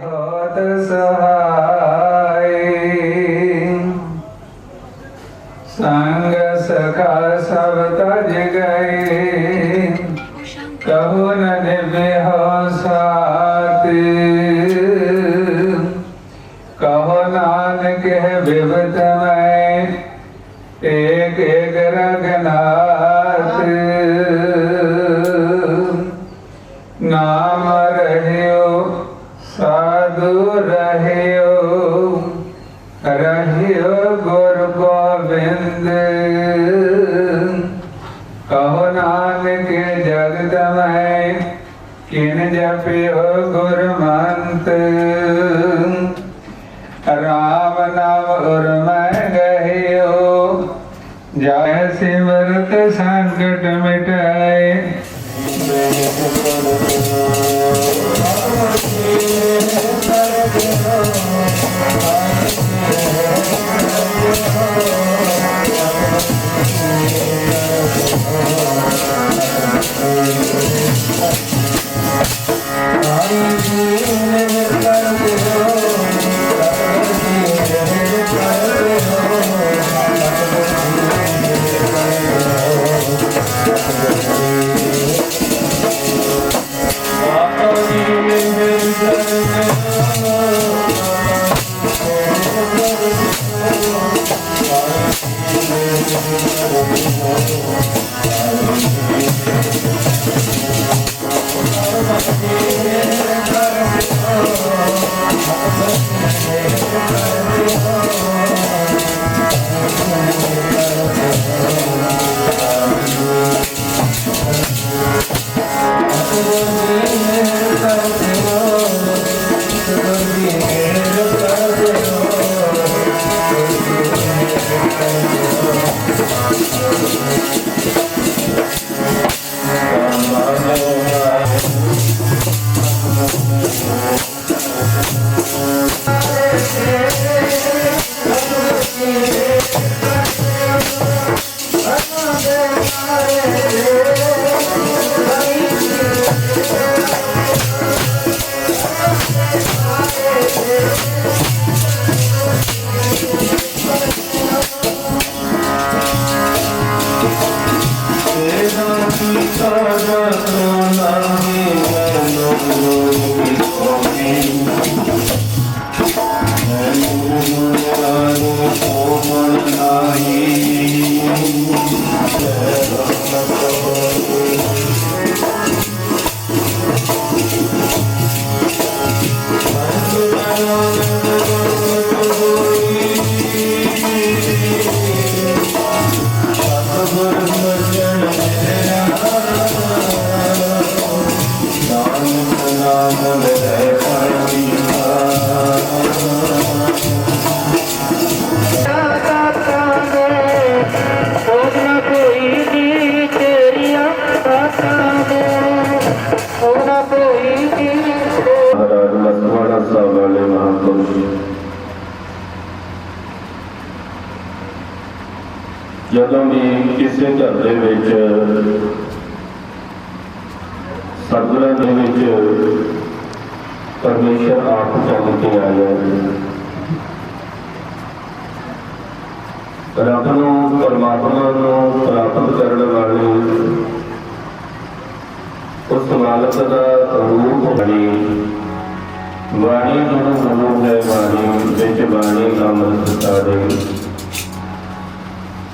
होत सहा جئي سمرتي سان گڏ مٽائي. ਉਹਨਾਂ ਜਦੋਂ ਵੀ ਕਿਸੇ ਘਰ ਦੇ ਵਿੱਚ ਸਰਗੁਰਾਂ ਦੇ ਵਿੱਚ ਪਰਮੇਸ਼ਰ ਆਪ ਚੱਲ ਕੇ ਆਇਆ ਰੱਬ ਨੂੰ, ਪਰਮਾਤਮਾ ਨੂੰ ਪ੍ਰਾਪਤ ਕਰਨ ਵਾਲੇ ਉਸ ਮਾਲਕ ਦਾ ਰੂਪ ਬਣੀ। ਬਾਣੀ ਗੁਰੂ ਗੁਰੂ ਹੈ ਬਾਣੀ ਵਿੱਚ ਬਾਣੀ ਅੰਮ੍ਰਿਤ ਸਾਰੇ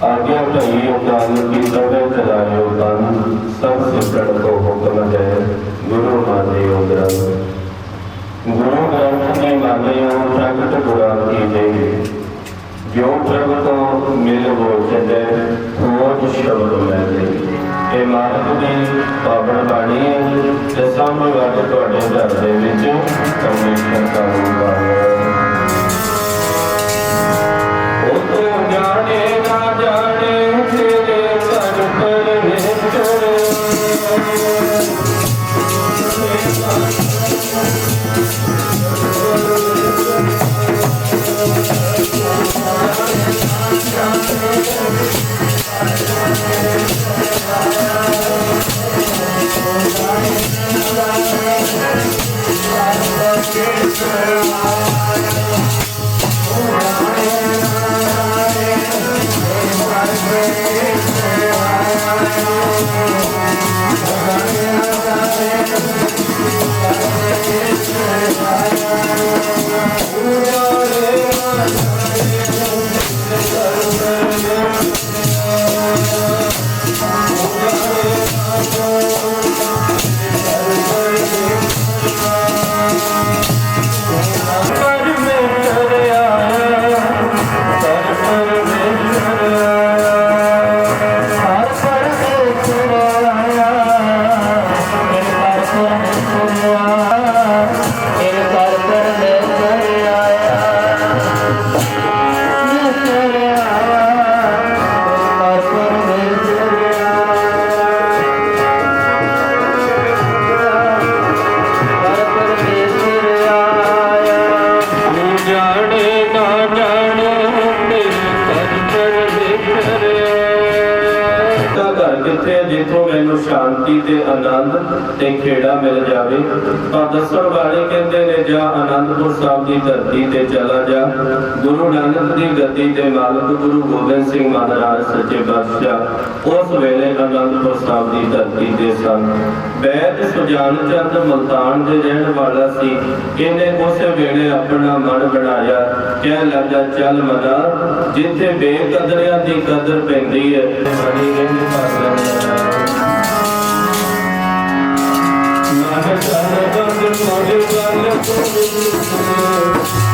ਆਗਿਆ ਭਈ ਉਤਾਨ ਕੀ ਸਭੇ ਚਲਾਇਓ ਤਨ, ਸਭ ਸਿਫਤਨ ਕੋ ਹੁਕਮ ਹੈ ਗੁਰੂ ਮਾਨੇ ਉਦਰਾ ਗੁਰੂ ਗ੍ਰੰਥ ਨੇ ਮਾਨਿਓ ਪ੍ਰਗਟ ਗੁਰਾਂ ਕੀ ਦੇ ਜੋ ਪ੍ਰਭ ਤੋਂ ਮਿਲ ਹੋ ਚੱਲੇ ਖੋਜ ਸ਼ਬਦ ਮੈਂ ਦੇ ਇਹ ਮਾਰਗ ਦੀ ਪਾਵਨ ਬਾਣੀ ਹੈ, ਤੇ ਸਾਹਮਣੇ ਵਾਲੇ ਤੁਹਾਡੇ ਘਰ ਦੇ ਵਿੱਚ ਪਰਮੇਸ਼ਰ ਦਾ ਉਹ ਤੋਂ ਜਾਣੇ ਪਰਮੇਸ਼ਰ ਸ਼ਾਂਤੀ ਤੇ ਆਨੰਦ ਤੇ ਖੇੜਾ ਮਿਲ ਜਾਵੇ। ਤਾਂ ਦੱਸਣ ਵਾਲੇ ਕਹਿੰਦੇ ਨੇ, ਜਾ ਆਨੰਦਪੁਰ ਸਾਹਿਬ ਦੀ ਧਰਤੀ ਤੇ ਚਲਾ ਜਾ। ਗੁਰੂ ਨਾਨਕ ਦੀ ਗੱਦੀ ਤੇ ਮਾਲਕ ਗੁਰੂ ਗੋਬਿੰਦ ਸਿੰਘ ਮਹਾਰਾਜ ਸੱਚੇ ਪਾਤਸ਼ਾਹ, ਉਸ ਵੇਲੇ ਆਨੰਦਪੁਰ ਸਾਹਿਬ ਦੀ ਧਰਤੀ ਤੇ ਸਨ। ਵੈਦ ਸੁਜਾਨ ਚੰਦ ਮਲਤਾਨ ਦੇ ਰਹਿਣ ਵਾਲਾ ਸੀ। ਇਹਨੇ ਉਸ ਵੇਲੇ ਆਪਣਾ ਮਨ ਬਣਾਇਆ। ਕਹਿ ਲੱਗਾ, ਚੱਲ ਮਨਾ, ਜਿੱਥੇ ਬੇਕਦਰਿਆਂ ਦੀ ਕਦਰ ਪੈਂਦੀ ਹੈ, ਸਾਡੀ ਰਹਿੰਦ ਕਰ ਬੰਦ ਮੋੜੇ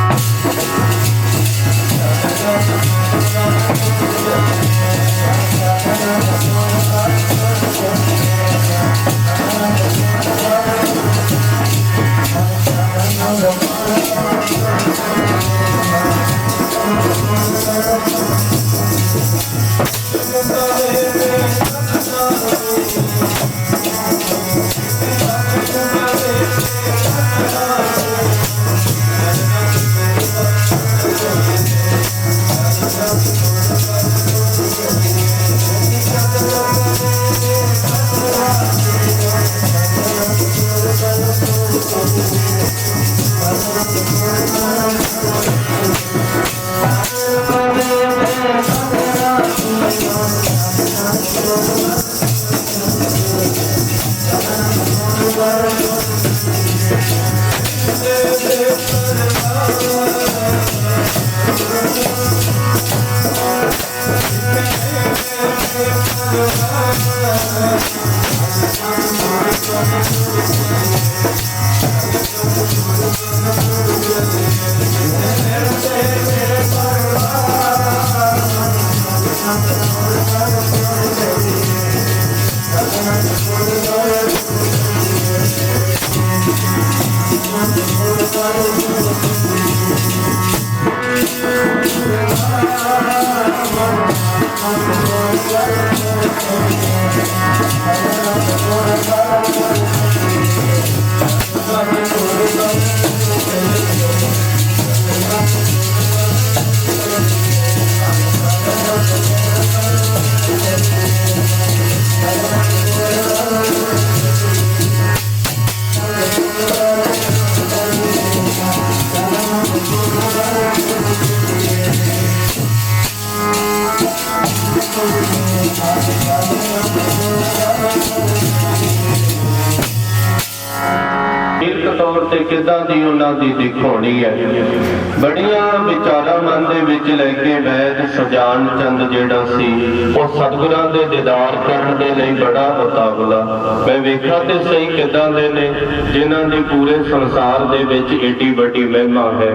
ਦਿਖਾਉਣੀ ਹੈ। ਬੜੀਆਂ ਵਿਚਾਰਾਂ ਮਨ ਦੇ ਵਿੱਚ ਲੈ ਕੇ ਵੈਦ ਸਜਾਨ ਚੰਦ ਜਿਹੜਾ ਸੀ, ਉਹ ਸਤਿਗੁਰਾਂ ਦੇ ਦੀਦਾਰ ਕਰਨ ਦੇ ਲਈ ਬੜਾ ਉਤਾਵਲਾ ਮੈਂ ਵੇਖਾਂ ਤੇ ਸਹੀ ਕਿੱਦਾਂ ਦੇ ਨੇ, ਜਿਨ੍ਹਾਂ ਦੀ ਪੂਰੇ ਸੰਸਾਰ ਦੇ ਵਿੱਚ ਏਡੀ ਵੱਡੀ ਮਹਿਮਾ ਹੈ।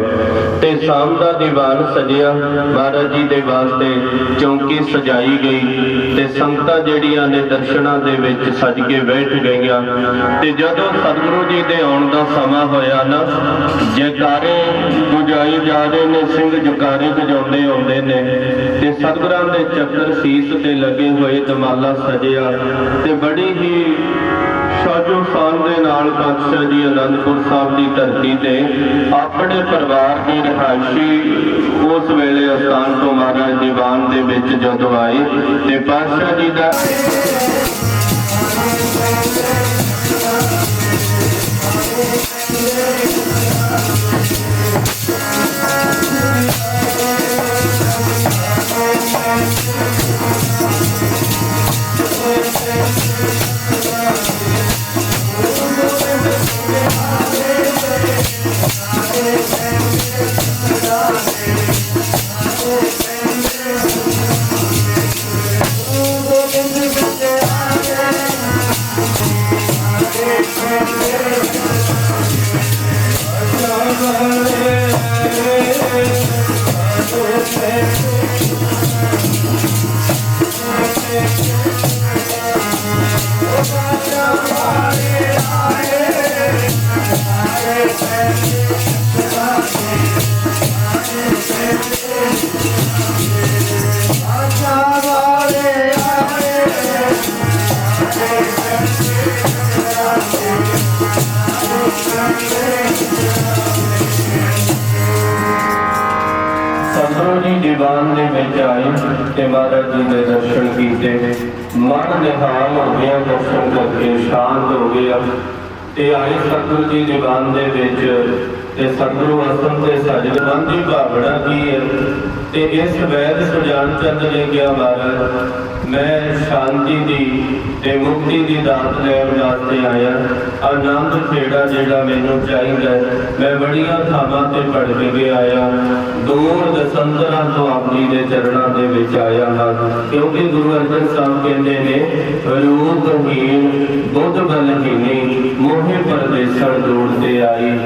ਤੇ ਸ਼ਾਮ ਦਾ ਦੀਵਾਨ ਸਜਿਆ, ਮਹਾਰਾਜ ਜੀ ਦੇ ਵਾਸਤੇ ਚੌਂਕੀ ਸਜਾਈ ਗਈ, ਤੇ ਸੰਗਤਾਂ ਜਿਹੜੀਆਂ ਨੇ ਦਰਸ਼ਨਾਂ ਦੇ ਵਿੱਚ ਸਜ ਕੇ ਬੈਠ ਗਈਆਂ। ਤੇ ਜਦੋਂ ਸਤਿਗੁਰੂ ਜੀ ਦੇ ਆਉਣ ਦਾ ਸਮਾਂ ਹੋਇਆ ਨਾ, ਜੈਕਾਰੇ ਗੁਜਾਈ ਜਾ ਰਹੇ ਨੇ ਸਿੰਘ ਜੁਕਾਰੇ ਵਜਾਉਂਦੇ ਆਉਂਦੇ ਨੇ ਤੇ ਸਤਿਗੁਰਾਂ ਦੇ ਚੱਕਰ ਸੀਸ ਤੇ ਲੱਗੇ ਹੋਏ ਦਮਾਲਾ ਸਜਿਆ ਤੇ ਬੜੀ ਹੀ ਸਾਜੋ ਸਾਨ ਦੇ ਨਾਲ ਬਾਦਸ਼ਾਹ ਜੀ ਅਨੰਦਪੁਰ ਸਾਹਿਬ ਦੀ ਧਰਤੀ ਤੇ। ਆਪਣੇ ਪਰਿਵਾਰ ਦੀ ਰਿਹਾਇਸ਼ੀ ਉਸ ਵੇਲੇ ਅਸਥਾਨ ਤੋਂ ਮਹਾਰਾਜ ਦੀਵਾਨ ਦੇ ਵਿੱਚ ਜਦੋਂ ਆਏ ਤੇ ਬਾਦਸ਼ਾਹ ਜੀ ਦਾ Thank ਦੇ ਵਿੱਚ ਤੇ ਸਤਿਗੁਰੂ ਅਸਲ ਤੇ ਸਾਡੇ ਮਨ ਦੀ ਭਾਵਨਾ ਕੀ ਹੈ? ਤੇ ਇਸ ਵੈਦ ਸੁਜਾਨ ਚੰਦ ਨੇ ਕਿਹਾ, ਮਹਾਰਾਜ, ਮੈਂ ਸ਼ਾਂਤੀ ਦੀ ਤੇ ਮੁਕਤੀ ਦੀ ਦਾਤ ਲੈਣ ਵਾਸਤੇ ਆਇਆ। ਆਨੰਦ ਖੇੜਾ ਜਿਹੜਾ ਮੈਨੂੰ ਚਾਹੀਦਾ ਮੈਂ ਬੜੀਆਂ ਥਾਵਾਂ ਤੇ ਪੜ ਕੇ ਗਿਆ ਆਇਆ। ਦੂਰ ਦਸੰਦਰਾਂ ਤੋਂ ਆਪਣੀ ਦੇ ਚਰਨਾਂ ਦੇ ਵਿੱਚ ਆਇਆ ਹਾਂ। ਕਿਉਂਕਿ ਗੁਰੂ ਅਰਜਨ ਸਾਹਿਬ ਕਹਿੰਦੇ ਨੇ, ਰੂਪ ਰੂਪਹੀਨ ਬੁੱਧ ਬਲਹੀਨੀ ਮੋਹਿ ਪਰਦੇਸਣ ਦੂਰ ਤੇ ਆਈ।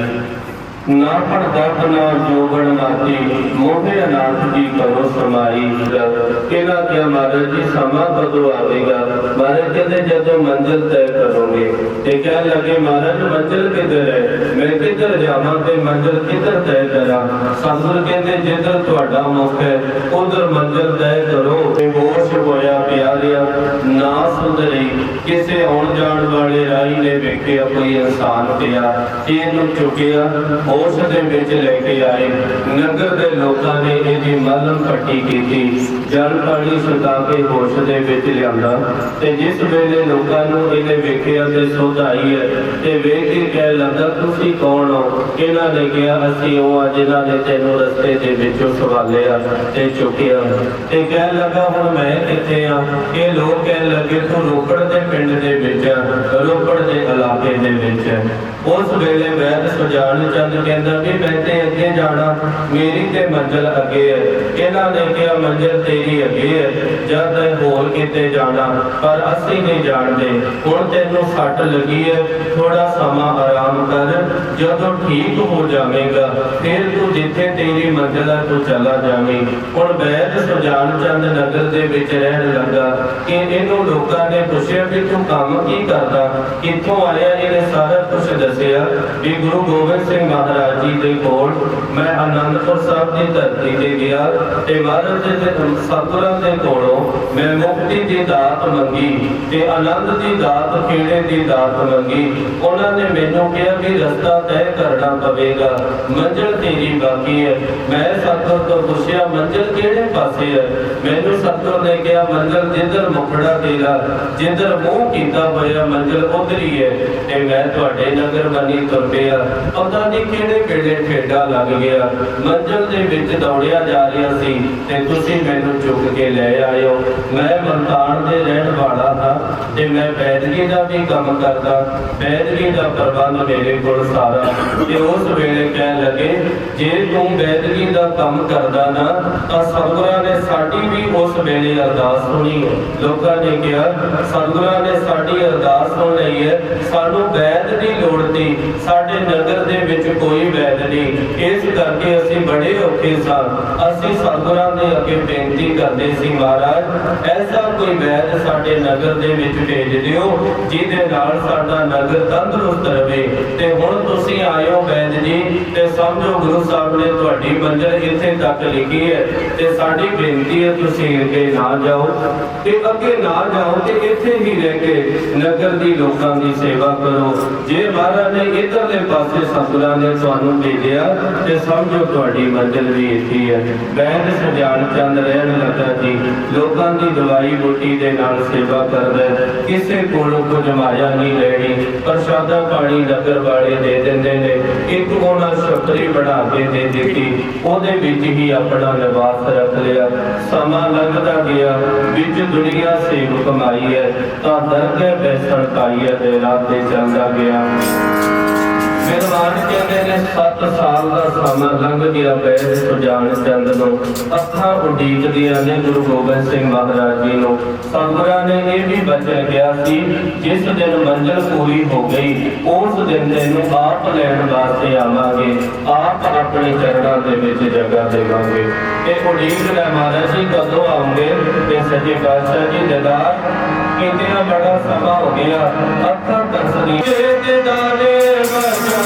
ਨਾ ਪੜਦਾ ਨਾ ਜੋਗਣ ਮਾਤੀ, ਮੋਹੇ ਅਨਾਥ ਜੀ ਕਰੋ ਸਮਾਈ ਕਿਹੜਾ ਕਿ ਮਹਾਰਾਜ ਜੀ, ਸਮਾਂ ਕਦੋਂ ਆਵੇਗਾ? ਮਹਾਰਾਜ ਕਹਿੰਦੇ, ਜਦੋਂ ਮੰਜ਼ਿਲ ਤੈਅ ਕਰੋਗੇ। ਤੇ ਕਹਿ ਲੱਗੇ, ਮਹਾਰਾਜ, ਮੰਜ਼ਿਲ ਕਿੱਧਰ ਹੈ? ਮੈਂ ਕਿੱਧਰ ਜਾਵਾਂ ਤੇ ਮੰਜ਼ਿਲ ਕਿੱਧਰ ਤੈਅ ਕਰਾਂ? ਸਤਿਗੁਰ ਕਹਿੰਦੇ, ਜਿੱਧਰ ਤੁਹਾਡਾ ਮੁਖ ਹੈ, ਉਧਰ ਮੰਜ਼ਿਲ ਤੈਅ ਕਰੋ। ਤੇ ਹੋਸ਼ ਹੋਇਆ ਪਿਆਰਿਆ, ਨਾ ਸੁਧਰੀ। ਕਿਸੇ ਆਉਣ ਜਾਣ ਵਾਲੇ ਵੇਖਿਆ ਕੋਈ ਇਨਸਾਨ ਪਿਆ, ਇਹਨੂੰ ਚੁੱਕਿਆ ਹੋਸ਼ ਦੇ ਵਿੱਚ ਲੈ ਕੇ ਆਏ। ਨਗਰ ਦੇ ਲੋਕਾਂ ਨੇ ਇਹਦੀ ਮਲਮ ਪੱਟੀ ਕੀਤੀ। ਜਲ ਪਾਣੀ ਛਕਾ ਕੇ ਹੋਸ਼ ਦੇ ਵਿੱਚ ਲਿਆਂਦਾ ਤੇ ਜਿਸ ਵੇਲੇ ਲੋਕਾਂ ਨੂੰ ਇਹਨੇ ਵੇਖਿਆ ਤੇ ਸੁਧ ਆਈ ਹੈ ਤੇ ਵੇਖ ਕੇ ਕਹਿ ਲੱਗਾ ਤੁਸੀਂ ਕੌਣ ਹੋ? ਇਹਨਾਂ ਨੇ ਕਿਹਾ ਅਸੀਂ ਉਹ ਆ ਜਿਨ੍ਹਾਂ ਨੇ ਤੈਨੂੰ ਰਸਤੇ ਦੇ ਵਿੱਚੋਂ ਸਵਾਲਿਆ ਤੇ ਚੁੱਕਿਆ ਤੇ ਕਹਿ ਲੱਗਾ ਹੁਣ ਮੈਂ ਕਿੱਥੇ ਆ? ਇਹ ਲੋਕ ਕਹਿ ਲੱਗੇ ਤੂੰ ਰੋਪੜ ਦੇ ਪਿੰਡ ਦੇ ਵਿੱਚ ਆ, ਰੋਪੜ ਦੇ ਇਲਾਕੇ ਦੇ ਵਿੱਚ ਉਸ ਵੇਲੇ ਮੈਂ ਸੁਜਾਨ ਚੰਦ ਕਹਿੰਦਾ ਵੀ ਮੈਂ ਤੇ ਅੱਗੇ ਜਾਣਾ ਮੇਰੀ ਤੇ ਮੰਜ਼ਲ ਅੱਗੇ ਹੈ। ਇਹਨਾਂ ਨੇ ਕਿਹਾ ਮੰਜ਼ਲ ਤੇਰੀ ਅੱਗੇ ਹੈ। ਜਦ ਤੈਂ ਹੋਰ ਕਿਤੇ ਜਾਣਾ, ਪਰ ਅਸੀਂ ਨਹੀਂ ਜਾਣਦੇ। ਹੁਣ ਤੈਨੂੰ ਸੱਟ ਲੱਗੀ ਹੈ ਥੋੜਾ ਸਮਾਂ ਆਰਾਮ ਜਦੋਂ ਠੀਕ ਹੋ ਜਾਵੇਂਗਾ, ਫਿਰ ਤੂੰ ਜਿੱਥੇ ਤੇਰੀ ਮੰਜ਼ਲ ਹੈ ਤੂੰ ਚਲਾ ਜਾਵੇਂ। ਹੁਣ ਵੈਦ ਸੁਜਾਨ ਚੰਦ ਨਗਰ ਦੇ ਵਿੱਚ ਰਹਿਣ ਲੱਗਾ ਕਿ ਇਹਨੂੰ ਲੋਕਾਂ ਨੇ ਪੁੱਛਿਆ ਵੀ ਤੂੰ ਕੰਮ ਕੀ ਕਰਦਾ? ਕਿੱਥੋਂ ਆਇਆ? ਇਹਨੇ ਸਾਰਾ ਕੁਝ ਦੱਸਿਆ ਵੀ ਗੁਰੂ ਗੋਬਿੰਦ ਸਿੰਘ ਮਹਾਰਾਜ ਜੀ ਦੇ ਕੋਲ ਮੈਂ ਆਨੰਦਪੁਰ ਸਾਹਿਬ ਦੀ ਧਰਤੀ ਤੇ ਗਿਆ ਤੇ ਮਹਾਰਾਜ ਜੀ ਦੇ ਸਤਿਗੁਰਾਂ ਦੇ ਕੋਲੋਂ ਮੈਂ ਮੁਕਤੀ ਦੀ ਦਾਤ ਮੰਗੀ ਤੇ ਆਨੰਦ ਦੀ ਦਾਤ ਖੇੜੇ ਦੀ ਦਾਤ ਮੰਗੀ। ਉਹਨਾਂ ਨੇ ਮੈਨੂੰ ਕਿਹਾ ਵੀ ਰਸਤਾ ਤੈਅ ਕਰਨਾ ਪਵੇਗਾ। ਮੰਜ਼ਿਲ ਤੇਰੀ ਬਾਕੀ ਹੈ। ਮੈਂ ਸਤਿਗੁਰ ਤੋਂ ਪੁੱਛਿਆ, ਮੰਜ਼ਿਲ ਕਿਹੜੇ ਪਾਸੇ ਹੈ? ਮੈਨੂੰ ਸਤਿਗੁਰ ਨੇ ਕਿਹਾ, ਮੰਜ਼ਿਲ ਜਿੱਧਰ ਮੁਖੜਾ ਤੇਰਾ, ਜਿੱਧਰ ਮੂੰਹ ਕੀਤਾ ਹੋਇਆ ਮੰਜ਼ਿਲ ਉਧਰ ਹੀ। ਹੈ ਤੇ ਮੈਂ ਤੁਹਾਡੇ ਨਗਰ ਬਣੀ ਤੁਰ ਪਿਆ ਪਤਾ ਨਹੀਂ ਕਿਹੜੇ ਵੇਲੇ ਠੇਡਾ ਲੱਗ ਗਿਆ। ਮੰਜ਼ਿਲ ਦੇ ਵਿੱਚ ਦੌੜਿਆ ਜਾ ਰਿਹਾ ਸੀ ਤੇ ਤੁਸੀਂ ਮੈਨੂੰ ਚੁੱਕ ਕੇ ਲੈ ਆਇਓ। ਮੈਂ ਮਲਤਾਨ ਦੇ ਰਹਿਣ ਵਾਲਾ ਹਾਂ ਤੇ ਮੈਂ ਬੈਦਗੀ ਦਾ ਵੀ ਕੰਮ ਕਰਦਾ। ਬੈਦਗੀ ਦਾ ਪ੍ਰਬੰਧ ਮੇਰੇ ਕੋਲ ਸਾਰਾ ਤੇ ਉਸ ਵੇਲੇ ਕਹਿਣ ਲੱਗੇ, ਜੇ ਤੂੰ ਬੈਦਗੀ ਦਾ ਕੰਮ ਕਰਦਾ ਨਾ, ਤਾਂ ਸਤਿਗੁਰਾਂ ਨੇ ਸਾਡੀ ਵੀ ਉਸ ਵੇਲੇ ਅਰਦਾਸ ਸੁਣੀ ਲੋਕਾਂ ਨੇ ਕਿਹਾ, ਸਤਿਗੁਰਾਂ ਨੇ ਸਾਡੀ ਅਰਦਾਸ ਸੁਣ ਲਈ ਹੈ। ਸਾਨੂੰ ਵੈਦ ਦੀ ਲੋੜ ਨਹੀਂ ਸਾਡੇ ਨਗਰ ਦੇ ਵਿੱਚ ਕੋਈ ਵੈਦ ਨਹੀਂ। ਇਸ ਕਰਕੇ ਅਸੀਂ ਬੜੇ ਔਖੇ ਸਾਂ। ਅਸੀਂ ਸਤਿਗੁਰਾਂ ਦੇ ਅੱਗੇ ਬੇਨਤੀ ਕਰਦੇ ਸੀ, ਮਹਾਰਾਜ, ਐਸਾ ਕੋਈ ਵੈਦ ਸਾਡੇ ਨਗਰ ਦੇ ਵਿੱਚ ਭੇਜ ਦਿਓ, ਜਿਹਦੇ ਨਾਲ ਸਾਡਾ ਨਗਰ ਤੰਦਰੁਸਤ ਰਹੇ। ਤੇ ਹੁਣ ਤੁਸੀਂ ਤੁਸੀਂ ਆਇਓ ਵੈਦ ਜੀ ਤੇ ਸਮਝੋ ਗੁਰੂ ਸਾਹਿਬ ਨੇ ਤੁਹਾਡੀ ਮੰਜ਼ਿਲ ਇੱਥੇ ਤੱਕ ਲਿਖੀ ਹੈ ਤੇ ਸਾਡੀ ਬੇਨਤੀ ਹੈ ਤੁਸੀਂ ਅੱਗੇ ਨਾ ਜਾਓ ਤੇ ਅੱਗੇ ਨਾ ਜਾਓ ਤੇ ਇੱਥੇ ਹੀ ਰਹਿ ਕੇ ਨਗਰ ਦੀ ਲੋਕਾਂ ਦੀ ਸੇਵਾ ਕਰੋ। ਜੇ ਮਹਾਰਾਜ ਨੇ ਇਧਰਲੇ ਪਾਸੇ ਸਤਿਗੁਰਾਂ ਨੇ ਤੁਹਾਨੂੰ ਭੇਜਿਆ ਤੇ ਸਮਝੋ ਤੁਹਾਡੀ ਮੰਜ਼ਿਲ ਵੀ ਇੱਥੇ ਹੈ ਵੈਦ ਸੁਜਾਨ ਚੰਦ ਰਹਿਣ ਲੱਗਾ ਜੀ, ਲੋਕਾਂ ਦੀ ਦਵਾਈ ਬੋਟੀ ਦੇ ਨਾਲ ਸੇਵਾ ਕਰਦਾ ਕਿਸੇ ਕੋਲੋਂ ਕੁਝ ਮਾਇਆ ਨਹੀਂ ਲੈਣੀ। ਪ੍ਰਸ਼ਾਦਾ ਪਾਣੀ ਨਗਰ ਵਾਲੇ ਦੇ ਦਿੰਦੇ ਨੇ। ਇੱਕ ਉਹਨਾਂ ਛਤਰੀ ਬਣਾ ਕੇ ਦੇ ਦਿੱਤੀ। ਉਹਦੇ ਵਿੱਚ ਹੀ ਆਪਣਾ ਨਿਵਾਸ ਰੱਖ ਲਿਆ। ਸਮਾਂ ਲੰਘਦਾ ਗਿਆ। ਵਿੱਚ ਦੁਨੀਆ ਸੇਵ ਕਮਾਈ ਹੈ। ਤਾਂ ਦਰਗਹਿ ਬੈਸਣ ਪਾਈ ਹੈ ਤੇ ਰਾਤ ਦੇ ਚੱਲਦਾ ਗਿਆ। ਵਿਦਵਾਨ ਕਹਿੰਦੇ ਨੇ 7 ਸਾਲ ਦਾ ਸਮਾਂ ਲੰਘ ਗਿਆ ਬੈਦ ਸੁਜਾਨ ਚੰਦ ਨੂੰ। ਅੱਖਾਂ ਉਡੀਕਦੀਆਂ ਨੇ ਗੁਰੂ ਗੋਬਿੰਦ ਸਿੰਘ ਮਹਾਰਾਜ ਜੀ ਨੂੰ। ਸੰਗਰਾਂ ਨੇ ਇਹ ਵੀ ਬਚਨ ਕਿਹਾ ਸੀ, ਜਿਸ ਦਿਨ ਮੰਜ਼ਲ ਪੂਰੀ ਹੋ ਗਈ, ਉਸ ਦਿਨ ਤੈਨੂੰ ਆਪ ਲੈਣ ਵਾਸਤੇ ਆਵਾਂਗੇ, ਆਪ ਆਪਣੇ ਚਰਨਾਂ ਦੇ ਵਿੱਚ ਜਗ੍ਹਾ ਦੇਵਾਂਗੇ। ਇਹ ਉਡੀਕ ਲੈ ਮਹਾਰਾਜ ਜੀ, ਕਦੋਂ ਆਉਂਗੇ ਤੇ ਸੱਚੇ ਪਾਤਸ਼ਾਹ ਜੀ ਦਿਦਾਰ ਕਿੰਨਾ ਬੜਾ ਸਮਾਂ ਹੋ ਗਿਆ, ਅੱਖਾਂ ਤਰਸਦੀਆਂ। ਤੇ ਦਾਲੇ ਬਚਾਉਣ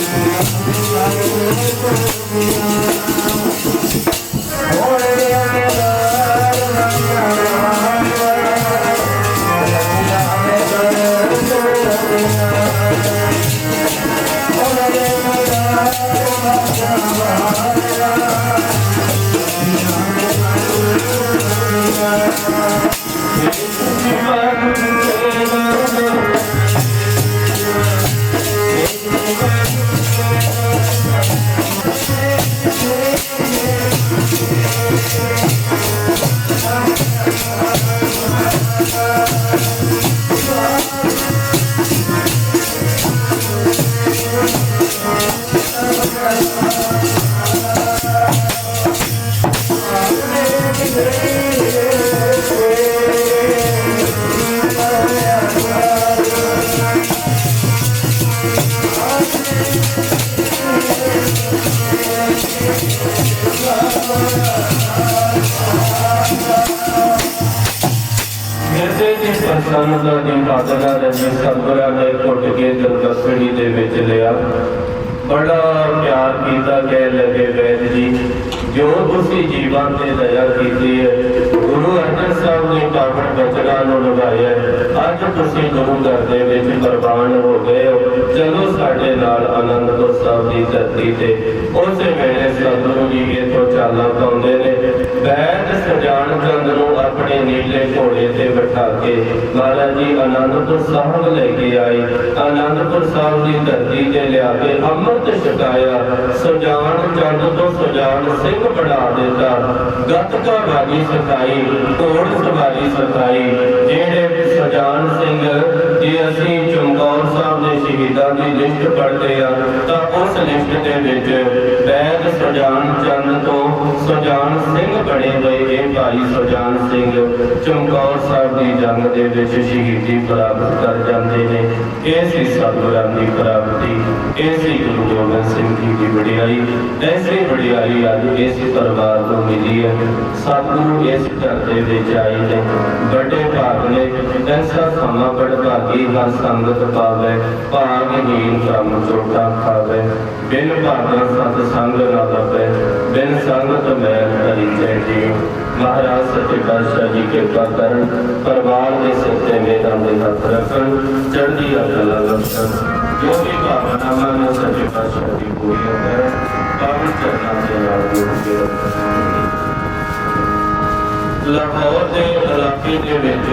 ਜਿਸੇ ਰਜੀ ਨੇ ਘੁੱਟ ਕੇ ਦਰਗਸੜੀ ਦੇ ਵਿੱਚ ਲਿਆ। ਬੜਾ ਪਿਆਰ ਕੀਤਾ ਕਹਿ ਲੱਗੇ, ਵੈਦ ਜੀ ਜੋ ਤੁਸੀਂ ਜੀਵਨ ਤੇ ਦਇਆ ਕੀਤੀ ਹੈ, ਗੁਰੂ ਅਰਜਨ ਸਾਹਿਬ ਨੇ ਪਾਵਨ ਬਚਨਾਂ ਨੂੰ ਲਗਾਇਆ ਅੱਜ ਤੁਸੀਂ ਗੁਰੂ ਘਰ ਦੇ ਵਿੱਚ ਕੁਰਬਾਨ ਹੋ ਗਏ ਹੋ। ਚਲੋ ਸਾਡੇ ਨਾਲ ਆਨੰਦਪੁਰ ਸਾਹਿਬ ਦੀ ਧਰਤੀ ਤੇ ਉਸੇ ਵੇਲੇ ਸਤਿਗੁਰੂ ਜੀ ਇਥੋਂ ਚਾਲਾਂ ਪਾਉਂਦੇ ਨੇ। ਵੈਦ ਸਜਾਨ ਚੰਦ ਨੂੰ ਆਪਣੇ ਨੀਲੇ ਘੋੜੇ ਤੇ ਬਿਠਾ ਕੇ ਮਹਾਰਾਜ ਜੀ ਆਨੰਦਪੁਰ ਸਾਹਿਬ ਲੈ ਕੇ ਆਏ। ਆਨੰਦਪੁਰ ਸਾਹਿਬ ਦੀ ਧਰਤੀ ਤੇ ਲਿਆ ਕੇ ਅੰਮ੍ਰਿਤ ਛਕਾਇਆ। ਸੁਜਾਨ ਚੰਦ ਤੋਂ ਸੁਜਾਨ ਸਿੰਘ ਬਣਾ ਦਿੱਤਾ। ਗੱਤਕਾ ਬਾਜੀ ਸਿਖਾਈ ਘੋੜ ਸਵਾਰੀ ਸਿਖਾਈ ਜਿਹੜੇ ਸੁਜਾਨ ਸਿੰਘ, ਜੇ ਅਸੀਂ ਚਮਕੌਰ ਸਾਹਿਬ ਦੇ ਸ਼ਹੀਦਾਂ ਦੀ ਲਿਸਟ ਪੜ੍ਹਦੇ ਆ ਤਾਂ ਉਸ ਲਿਸਟ ਦੇ ਵਿੱਚ ਵੈਦ ਸੁਜਾਨ ਚੰਦ ਤੋਂ ਸੁਜਾਨ ਬਣੇ ਹੋਏ ਇਹ ਭਾਈ ਸੁਜਾਨ ਸਿੰਘ। ਚਮਕੌਰ ਸਾਹਿਬ ਦੀ ਜੰਗ ਦੇ ਵਿੱਚ ਸ਼ਹੀਦੀ ਪ੍ਰਾਪਤ ਕਰ ਜਾਂਦੇ ਨੇ। ਇਹ ਸੀ ਸਤਿਗੁਰਾਂ ਦੀ ਪ੍ਰਾਪਤੀ। ਇਹ ਸੀ ਗੁਰੂ ਗੋਬਿੰਦ ਸਿੰਘ ਜੀ ਦੀ ਵਡਿਆਈ। ਐਸੀ ਵਡਿਆਈ ਅੱਜ ਇਸ ਪਰਿਵਾਰ ਨੂੰ ਮਿਲੀ ਹੈ। ਸਤਿਗੁਰੂ ਇਸ ਘਰ ਦੇ ਵਿੱਚ ਆਏ ਨੇ। ਵੱਡੇ ਭਾਗ ਨੇ। ਐਸਾ ਸਮਾਂ ਬੜ ਭਾਗੀ ਹਰ ਸੰਗਤ ਪਾਵੇ। ਭਾਗਹੀਨ ਕਰਮ ਚੋਟਾ ਖਾਵੇ। ਬਿਨ ਭਾਗਾ ਸਤ ਸੰਗ ਨਾ ਲੱਭੇ। ਬਿਨ ਸੰਗਤ ਮੈਲ ਕਰੀ ਜੈ ਮਹਾਰਾਜ ਸੱਚੇ ਪਾਤਸ਼ਾਹ ਜੀ ਕਿਰਪਾ ਕਰਨ, ਪਰਿਵਾਰ ਦੇ ਸਿਰ ਤੇ ਮੇਰਾਂ ਦੇ ਹੱਥ ਰੱਖਣ, ਚੜ੍ਹਦੀ ਅਕਲ ਬਖਸ਼ਣ। ਜੋ ਵੀ ਭਾਵਨਾਵਾਂ ਨੇ ਸੱਚੇ ਪਾਤਸ਼ਾਹ ਦੀ ਪੂਰੀਆਂ ਕਰਨ ਪਾਵਨ ਚਰਨਾਂ ਦੇ ਨਾਲ ਜੁੜ ਕੇ ਰੱਖਣ ਲਾਹੌਰ ਦੇ ਇਲਾਕੇ ਦੇ ਵਿੱਚ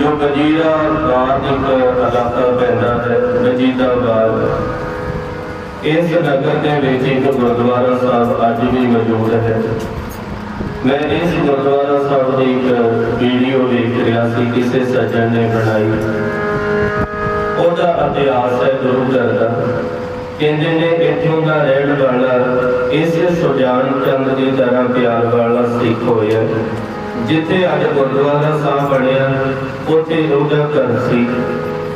ਜੋ ਵਜੀਰਾ ਬਾਦ ਇੱਕ ਇਲਾਕਾ ਪੈਂਦਾ ਹੈ ਵਜੀਦਾ ਵਜੀਦਾਬਾਦ ਇਸ ਨਗਰ ਦੇ ਵਿੱਚ ਇੱਕ ਗੁਰਦੁਆਰਾ ਸਾਹਿਬ ਅੱਜ ਵੀ ਮੌਜੂਦ ਹੈ। ਮੈਂ ਇਸ ਗੁਰਦੁਆਰਾ ਸਾਹਿਬ ਦੀ ਇੱਕ ਵੀਡੀਓ ਵੇਖ ਰਿਹਾ ਸੀ, ਕਿਸੇ ਸੱਜਣ ਨੇ ਬਣਾਈ। ਉਹਦਾ ਇਤਿਹਾਸ ਹੈ ਗੁਰੂ ਘਰ ਦਾ। ਕਹਿੰਦੇ ਨੇ, ਇੱਥੋਂ ਦਾ ਰਹਿਣ ਵਾਲਾ ਇਸ ਸੁਜਾਨ ਚੰਦ ਦੀ ਤਰ੍ਹਾਂ ਪਿਆਰ ਵਾਲਾ ਸਿੱਖ ਹੋਇਆ। ਜਿੱਥੇ ਅੱਜ ਗੁਰਦੁਆਰਾ ਸਾਹਿਬ ਬਣਿਆ, ਉੱਥੇ ਉਹਦਾ ਘਰ ਸੀ।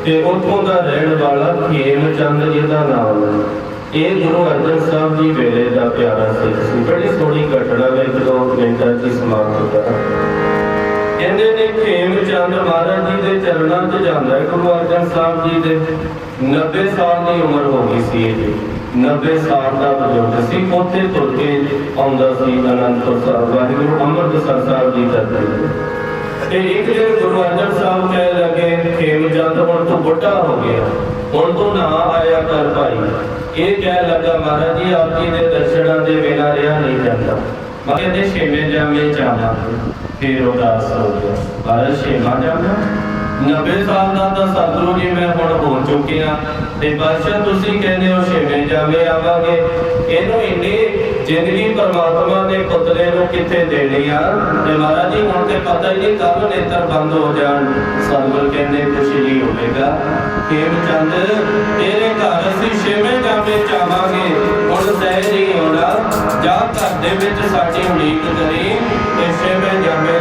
ਤੇ ਉੱਥੋਂ ਦਾ ਰਹਿਣ ਵਾਲਾ ਖੇਮ ਚੰਦ ਜੀ ਦਾ ਨਾਮ ਹੈ। ਇਹ ਗੁਰੂ ਅਰਜਨ ਸਾਹਿਬ ਜੀ ਵੇਲੇ ਦਾ ਪਿਆਰਾ ਸਿੱਖ ਸੀ ਬੜੀ ਸੋਹਣੀ ਘਟਨਾ ਮੈਂ ਇੱਕ ਦੋ ਮਿੰਟਾਂ ਸਮਾਪਤ ਕਰਾਂ ਕਹਿੰਦੇ ਨੇ ਖੇਮ ਚੰਦ ਮਹਾਰਾਜ ਜੀ ਦੇ ਚਰਨਾਂ 'ਚ ਜਾਂਦਾ ਗੁਰੂ ਅਰਜਨ ਸਾਹਿਬ ਜੀ ਦੇ। 90 ਸਾਲ ਦੀ ਉਮਰ ਹੋ ਗਈ ਸੀ ਇਹ 90 ਸਾਲ ਦਾ ਬਜ਼ੁਰਗ ਸੀ, ਉੱਥੇ ਤੁਰ ਕੇ ਆਉਂਦਾ ਸੀ ਅਨੰਦਪੁਰ ਸਾਹਿਬ, ਵਾਹਿਗੁਰੂ ਅੰਮ੍ਰਿਤਸਰ ਸਾਹਿਬ ਜੀ ਦਾ ਤੇ। ਇੱਕ ਦਿਨ ਗੁਰੂ ਅਰਜਨ ਸਾਹਿਬ ਕਹਿ ਲੱਗੇ ਖੇਮ ਚੰਦ, ਹੁਣ ਤੂੰ ਬੁੱਢਾ ਹੋ ਗਿਆ। ਹੁਣ ਤੂੰ ਨਾ ਆਇਆ ਕਰ ਭਾਈ। ਇਹ ਕਹਿ ਲੱਗਾ, ਮਹਾਰਾਜ ਜੀ ਆਪ ਦੇ ਦਰਸ਼ਨਾਂ ਦੇ ਬਿਨਾਂ ਰਿਹਾ ਨਹੀਂ ਜਾਂਦਾ। ਬਾਕੀ ਦੇ ਛੇਵੇਂ ਜਾਮੇ ਜਾਣਾ, ਫਿਰ ਉਦਾਸ ਹੋ ਗਿਆ। ਬਾਰਾਂ ਛੇਵਾਂ ਜਾਮਾ? 90 ਸਾਲ ਦਾ ਤਾਂ ਸਤਿਗੁਰੂ ਜੀ, ਮੈਂ ਹੁਣ ਹੋ ਚੁੱਕਿਆ। ਤੇ ਬਾਦਸ਼ਾਹ, ਤੁਸੀਂ ਕਹਿੰਦੇ ਹੋ, ਛੇਵੇਂ ਜਾਮੇ ਆਵਾਂਗੇ। ਇਹਨੂੰ ਇੰਨੇ ਜ਼ਿੰਦਗੀ ਪਰਮਾਤਮਾ ਦੇ ਪੁੱਤਰੇ ਨੂੰ ਕਿੱਥੇ ਦੇਣੀ ਆ, ਤੇ ਮਹਾਰਾਜ ਜੀ, ਹੁਣ ਤੇ ਪਤਾ ਹੀ ਨਹੀਂ ਕਦ ਨੇਤਰ ਬੰਦ ਹੋ ਜਾਣ। ਸਤਿਗੁਰ ਕਹਿੰਦੇ ਕੁਛ ਨਹੀਂ ਹੋਵੇਗਾ। ਖੇਮ ਚੰਦ ਤੇਰੇ ਘਰ ਅਸੀਂ ਛੇਵੇਂ ਜਾਮੇ ਚਾਵਾਂਗੇ। ਹੁਣ ਤੈ ਨਹੀਂ ਆਉਣਾ। ਜਾ ਘਰ ਦੇ ਵਿੱਚ ਸਾਡੀ ਉਡੀਕ ਕਰੀ ਤੇ ਛੇਵੇਂ ਜਾਮੇ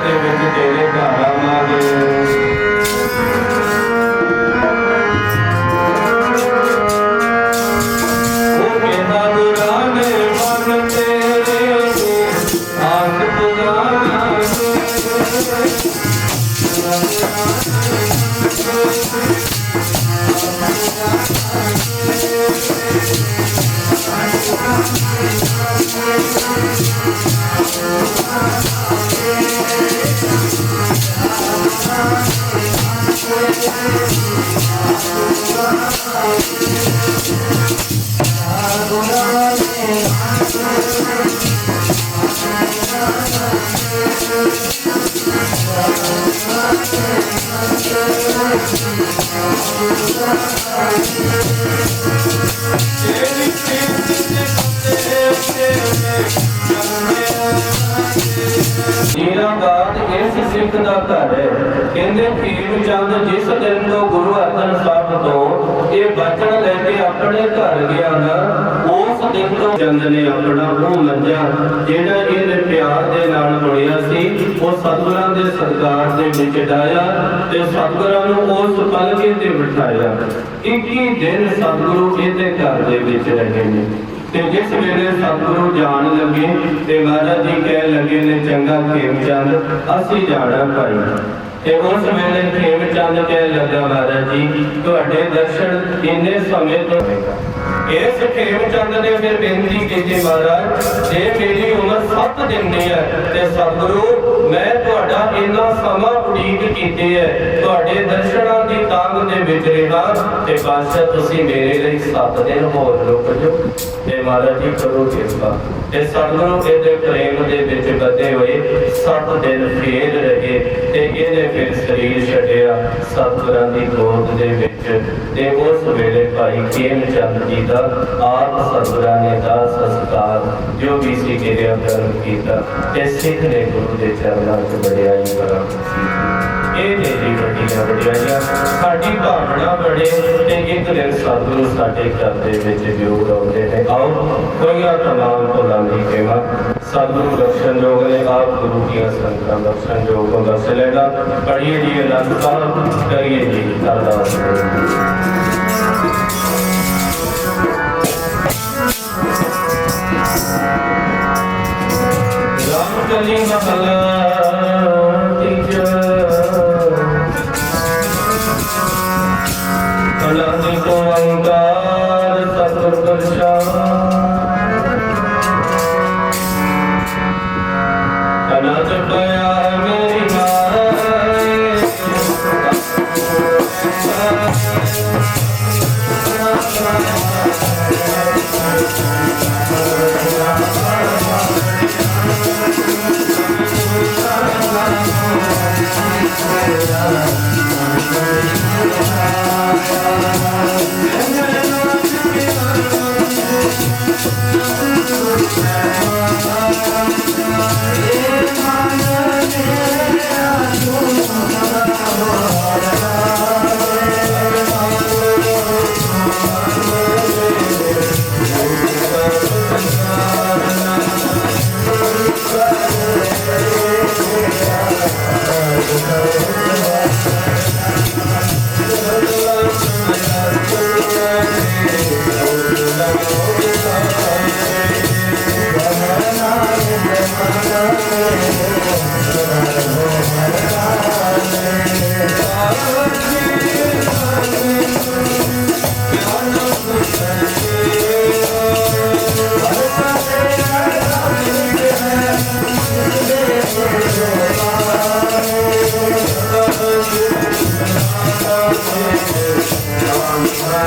ਚੰਦ ਜਿਸ ਦਿਨ ਤੋਂ ਗੁਰੂ ਅਰਜਨ ਸਾਹਿਬ ਤੋਂ ਇਹ ਬਚਨ ਲੈ ਕੇ ਆਪਣੇ ਘਰ ਗਿਆ ਨਾ, ਉਸ ਦਿਨ ਤੋਂ ਚੰਦ ਨੇ ਆਪਣਾ ਉਹ ਮੰਜਾ, ਜਿਹੜਾ ਇਹਦੇ ਪਿਆਰ ਦੇ ਨਾਲ ਬਣਿਆ ਸੀ, ਉਹ ਸਤਿਗੁਰਾਂ ਦੇ ਸਰਕਾਰ ਦੇ ਵਿੱਚ ਡਾਇਆ ਤੇ ਸਤਿਗੁਰਾਂ ਨੂੰ ਉਸ ਪਲਕੇ ਤੇ ਬਿਠਾਇਆ। 21 ਦਿਨ ਸਤਿਗੁਰੂ ਇਹਦੇ ਘਰ ਦੇ ਵਿੱਚ ਰਹੇ ਨੇ। ਤੇ ਜਿਸ ਵੇਲੇ ਸਤਿਗੁਰੂ ਜਾਣ ਲੱਗੇ ਤੇ ਮਹਾਰਾਜ ਜੀ ਕਹਿ ਲੱਗੇ ਨੇ, ਚੰਗਾ ਖੇਮਚੰਦ ਅਸੀਂ ਜਾਣਾ ਭਾਈ। ਤੇ ਉਸ ਵੇਲੇ ਖੇਮਚੰਦ ਕਹਿ ਲੱਗਾ ਮਹਾਰਾਜ ਜੀ, ਤੁਹਾਡੇ ਦਰਸ਼ਨ ਇੰਨੇ ਸਮੇਂ ਤੋਂ ਇਸ ਖੇਮਚੰਦ ਨੇ ਫਿਰ ਬੇਨਤੀ ਕੀਤੀ ਮਹਾਰਾਜ, ਜੇ ਮੇਰੀ ਉਮਰ 7 ਦਿਨ ਦੀ ਹੈ ਤੇ ਸਤਿਗੁਰੂ, ਮੈਂ ਤੁਹਾਡਾ ਇੰਨਾ ਸਮਾਂ ਉਡੀਕ ਕੀਤੀ ਹੈ। ਤੁਹਾਡੇ ਦਰਸ਼ਨਾਂ ਦੀ ਤਾਂਗ ਦੇ ਵਿੱਚ ਤੇ ਬਾਦਸ਼ਾਹ ਤੁਸੀਂ ਮੇਰੇ ਲਈ 7 ਦਿਨ ਹੋਰ ਰੁਕ ਜਾਓ। ਤੇ ਮਹਾਰਾਜ ਜੀ ਕਰੋ ਕਿਰਪਾ। ਤੇ ਸਤਿਗੁਰੂ ਇਹਦੇ ਪ੍ਰੇਮ ਦੇ ਵਿੱਚ ਬੱਧੇ ਹੋਏ 7 ਦਿਨ ਫੇਰ ਰਹੇ ਤੇ ਇਹਨੇ ਫਿਰ ਸਰੀਰ ਛੱਡਿਆ ਸਤਿਗੁਰਾਂ ਦੀ ਗੋਦ ਦੇ ਵਿੱਚ। ਤੇ ਉਸ ਵੇਲੇ ਭਾਈ ਖੇਮ ਚੰਦ ਜੀ ਦਾ ਆਪ ਸਤਿਗੁਰਾਂ ਨੇ ਦਾ ਸੰਸਕਾਰ ਜੋ ਵੀ ਸੀ ਕਿਰਿਆ ਕਰਮ ਕੀਤਾ। ਤੇ ਸਿੱਖ ਨੇ ਗੁਰੂ ਦੇ ਚਰਨਾਂ 'ਚ ਵਡਿਆਈ ਕਰਾਂ ਇਹ ਨੇ ਜੀ ਵਡਿਆਈਆਂ ਸਾਡੀ ਭਾਵਨਾ ਬੜੇ ਤੇ ਇੱਕ ਦਿਨ ਸਤਿਗੁਰੂ ਸਾਡੇ ਘਰ ਦੇ ਵਿੱਚ ਜੋਗ ਆਉਂਦੇ ਨੇ। ਆਓ ਕੋਈਆਂ ਤਮਾਮ ਭੁੱਲਾਂ ਦੀ ਸੇਵਾ ਸਤਿਗੁਰੂ ਦਰਸ਼ਨ ਜੋਗ ਨੇ ਆਪ ਗੁਰੂ ਦੀਆਂ ਸੰਤਾਂ ਦਰਸ਼ਨ ਜੋਗ ਨੂੰ ਦੱਸ ਲੈਣਾ ਪੜ੍ਹੀਏ ਜੀ ਅਨੰਦ ਸਾਹਿਬ ਕਰੀਏ ਜੀ ਅਰਦਾਸ।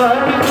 Bye.